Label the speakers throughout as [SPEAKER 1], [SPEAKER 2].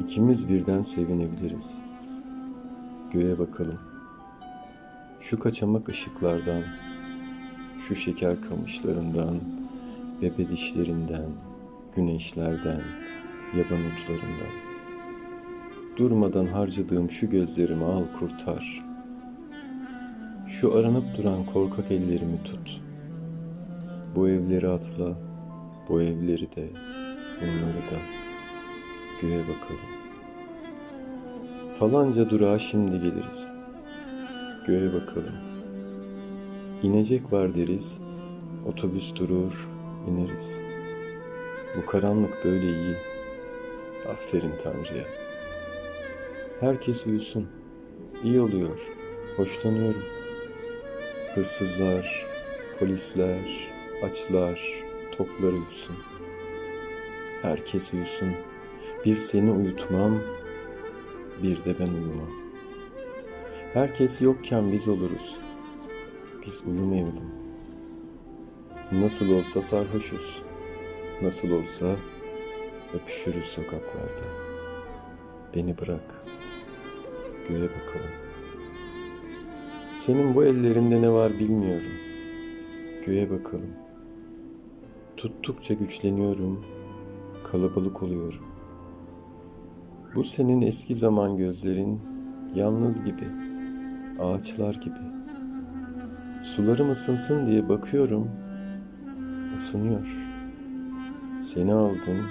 [SPEAKER 1] İkimiz birden sevinebiliriz. Göğe bakalım. Şu kaçamak ışıklardan, şu şeker kamışlarından, bebe dişlerinden, güneşlerden, yaban uçlarından. Durmadan harcadığım şu gözlerimi al kurtar. Şu aranıp duran korkak ellerimi tut. Bu evleri atla, bu evleri de, bunları da. Göğe bakalım. Falanca durağa şimdi geliriz. Göğe bakalım. İnecek var deriz, otobüs durur, ineriz. Bu karanlık böyle iyi. Aferin Tanrı'ya. Herkes uyusun. İyi oluyor. Hoşlanıyorum. Hırsızlar, polisler, açlar, toplar uyusun. Herkes uyusun. Bir seni uyutmam, bir de ben uyumam. Herkes yokken biz oluruz. Biz uyumayalım. Nasıl olsa sarhoşuz. Nasıl olsa öpüşürüz sokaklarda. Beni bırak. Göğe bakalım. Senin bu ellerinde ne var bilmiyorum. Göğe bakalım. Tuttukça güçleniyorum. Kalabalık oluyorum. Bu senin eski zaman gözlerin yalnız gibi, ağaçlar gibi. Sularım ısınsın diye bakıyorum, ısınıyor. Seni aldım,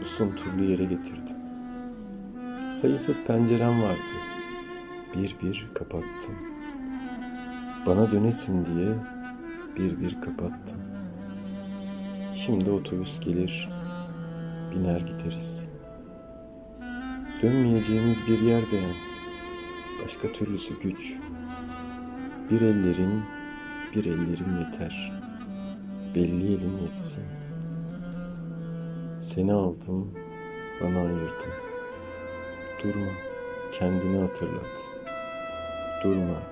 [SPEAKER 1] bu sunturlu yere getirdim. Sayısız pencerem vardı, bir bir kapattım. Bana dönesin diye bir bir kapattım. Şimdi otobüs gelir, biner gideriz.'' Dönmeyeceğimiz bir yer beğen. Başka türlüsü güç. Bir ellerin, bir ellerim yeter. Belli elim yetsin. Seni aldım, bana ayırdım. Durma, kendini hatırlat. Durma,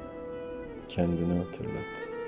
[SPEAKER 1] kendini hatırlat.''